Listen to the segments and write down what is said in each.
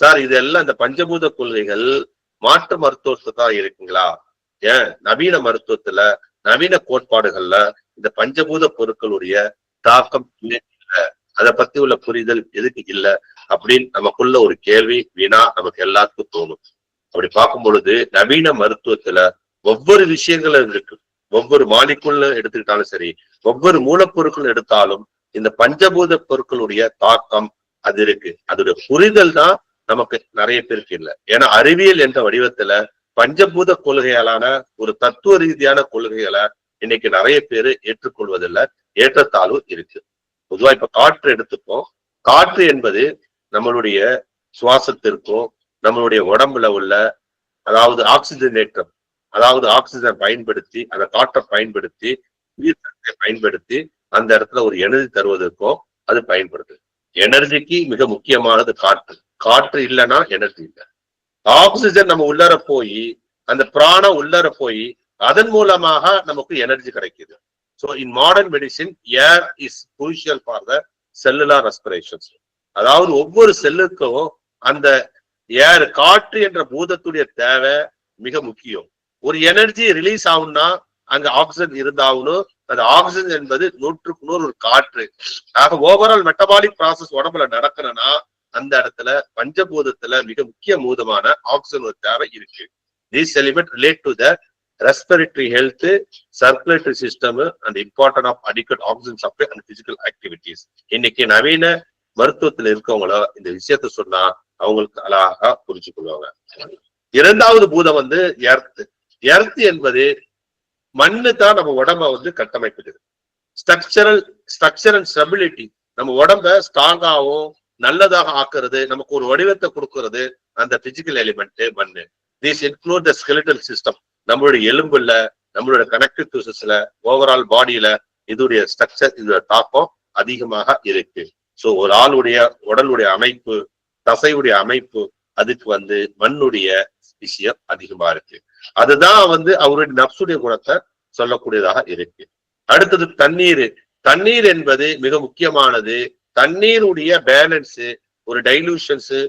Sir இதெல்லாம் இந்த பஞ்சபூத கொள்கைகள் மாற்று மருத்துவத்துல தான் இருக்குங்களா? ஏன்? நவீன மருத்துவத்துல நவீன கோட்பாடுகள்ல இந்த பஞ்சபூத பொருட்களுடைய தாக்கம் அதை பத்தி உள்ள புரிதல் எதுக்கு இல்ல அப்படின்னு நமக்குள்ள ஒரு கேள்வி வீணா நமக்கு எல்லாத்துக்கும் தோணும். அப்படி பார்க்கும் பொழுது நவீன மருத்துவத்துல ஒவ்வொரு விஷயங்களும் இருக்கு. ஒவ்வொரு மாலிக்குள்ள எடுத்துக்கிட்டாலும் சரி ஒவ்வொரு மூலப்பொருட்கள் எடுத்தாலும் இந்த பஞ்சபூத பொருட்களுடைய தாக்கம் அது இருக்கு. அதோட புரிதல் தான் நமக்கு நிறைய பேருக்கு இல்லை. ஏன்னா அறிவியல் என்ற வடிவத்துல பஞ்சபூத கொள்கைகளான ஒரு தத்துவ ரீதியான கொள்கைகளை இன்னைக்கு நிறைய பேர் ஏற்றுக்கொள்வதில்லை. ஏற்றத்தாழ்வு இருக்கு. பொதுவா இப்ப காற்று எடுத்துப்போம் காற்று என்பது நம்மளுடைய சுவாசத்திற்கும் நம்மளுடைய உடம்புல உள்ள அதாவது ஆக்சிஜனேற்றம் அதாவது ஆக்சிஜன் பயன்படுத்தி அந்த காற்றை பயன்படுத்தி உயிர் சக்தியை பயன்படுத்தி அந்த இடத்துல ஒரு எனர்ஜி தருவதற்கும் அது பயன்படுது. எனர்ஜிக்கு மிக முக்கியமானது காற்று. காற்று இல்லைன்னா எனர்ஜி இல்லை. ஆக்சிஜன் நம்ம உள்ளர போய் அந்த பிராணம் உள்ளர போய் அதன் மூலமாக நமக்கு எனர்ஜி கிடைக்குது. So in modern medicine air is crucial for the cellular respirations அதாவது ஒவ்வொரு செல்லுக்கும் அந்த ஏர் காற்று என்ற பூதத்துடைய தேவை மிக முக்கியம். ஒரு எனர்ஜி ரிலீஸ் ஆகும்னா அங்க ஆக்சிஜன் இருந்தாகணும் அந்த ஆக்சிஜன் என்பது நூற்றுக்கு நூறு ஒரு காற்று. ஆக ஓவரால் மெட்டபாலிக் ப்ராசஸ் உடம்புல நடக்கணும்னா அந்த இடத்துல பஞ்சபூதத்துல மிக முக்கிய பூதமான ஆக்சிஜன் ஒரு தேவை இருக்கு. This element relate to the respiratory health circulatory system and importance of adequate oxygen supply and physical activities இன்னைக்கு நவீன மருத்துவத்துல இருக்கவங்கள இந்த விஷயத்த சொன்னா அவங்களுக்கு அழகா புரிஞ்சு கொள்வாங்க இரண்டாவது பூதம் வந்து எர்த் எர்த் என்பது மண்ணு தான் நம்ம உடம்ப வந்து கட்டமைக்குது. ஸ்ட்ரக்சரல் ஸ்ட்ரக்சர் அண்ட் ஸ்டெபிலிட்டி நம்ம உடம்ப ஸ்ட்ராங்காகவும் நல்லதாக ஆக்குறது நமக்கு ஒரு வடிவத்தை கொடுக்கறது அந்த பிசிக்கல் எலிமெண்ட் மண்ணு. This include the skeletal system நம்மளுடைய எலும்புல நம்மளுடைய கனெக்டிவ் டியூசஸ்ல ஓவரால் பாடியில இதோடைய ஸ்ட்ரக்சர் இதோட தாக்கம் அதிகமாக இருக்கு. ஸோ ஒரு ஆளுடைய உடலுடைய அமைப்பு தசையுடைய அமைப்பு அதுக்கு வந்து மண்ணுடைய விஷயம் அதிகமா இருக்கு. அதுதான் வந்து அவருடைய நப்சுடைய குணத்தை சொல்லக்கூடியதாக இருக்கு. அடுத்தது தண்ணீர். தண்ணீர் என்பது மிக முக்கியமானது. தண்ணீருடைய பேலன்ஸ் ஒரு டைலூஷன்ஸ்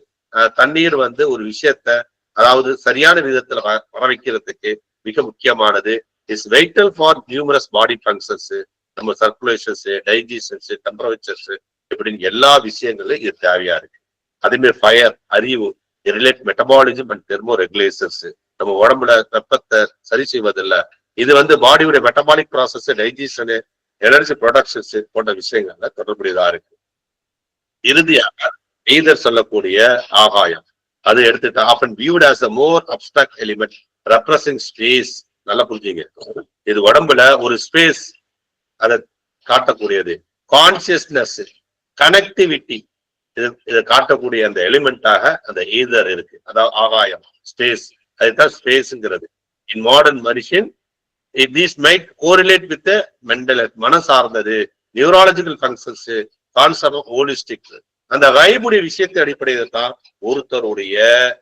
தண்ணீர் வந்து ஒரு விஷயத்த அதாவது சரியான விதத்துல வ- வர வைக்கிறதுக்கு மிக முக்கியமானது. Is vital for numerous body functions நம்ம சர்க்குலேஷன்ஸ் டைஜஷன்ஸ் டெம்பரேச்சர்ஸ் இப்படின்னு எல்லா விஷயங்களும் இது தேவையா இருக்கு. அதேமாதிரி ஃபயர் அறிவு relate metabolism and thermo regulations நம்ம உடம்புல வெப்பத்தை சரி செய்வதில்ல. இது வந்து பாடியுடைய metabolic process digestion energy productions போன்ற விஷயங்கள்ல தொடர்புடையதா இருக்கு. இறுதியாக எய்தர் சொல்லக்கூடிய ஆகாயம். அது எடுத்துட்டா often viewed as a more abstract element representing space நல்லா புரிஞ்சுங்க. இது உடம்புல ஒரு ஸ்பேஸ் அதை காட்டக்கூடியது. கான்சியஸ்னஸ் கனெக்டிவிட்டி இது இதை காட்டக்கூடிய அந்த எலிமெண்டாக அந்த ஈதர் இருக்கு. அதாவது ஆகாயம் ஸ்பேஸ் அதுதான் ஸ்பேஸ்ங்கிறது இன் மாடர்ன் மனுஷன் these might correlate with mental மன சார்ந்தது neurological functions concept of holistic. அந்த வைபுடைய விஷயத்தை அடிப்படையில் தான் ஒருத்தருடைய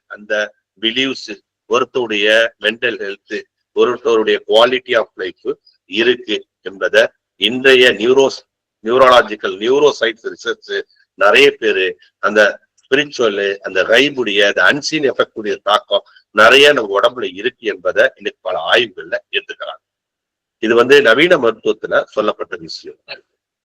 அந்த பிலீவ்ஸ் ஒருத்தருடைய மென்டல் ஹெல்த் ஒருத்தருடைய குவாலிட்டி ஆஃப் லைஃப் இருக்கு என்பதை இன்றைய neuros neurological neuro science research நிறைய பேரு அந்த ஸ்பிரிச்சுவல் அந்த ரைபுடைய அந்த அன்சீன் எஃபெக்ட் உடைய தாக்கம் நிறைய நம்ம உடம்புல இருக்கு என்பதை இன்னைக்கு பல ஆய்வுகள்ல ஏத்துக்கிறாங்க இது வந்து நவீன மருத்துவத்துல சொல்லப்பட்ட விஷயம்.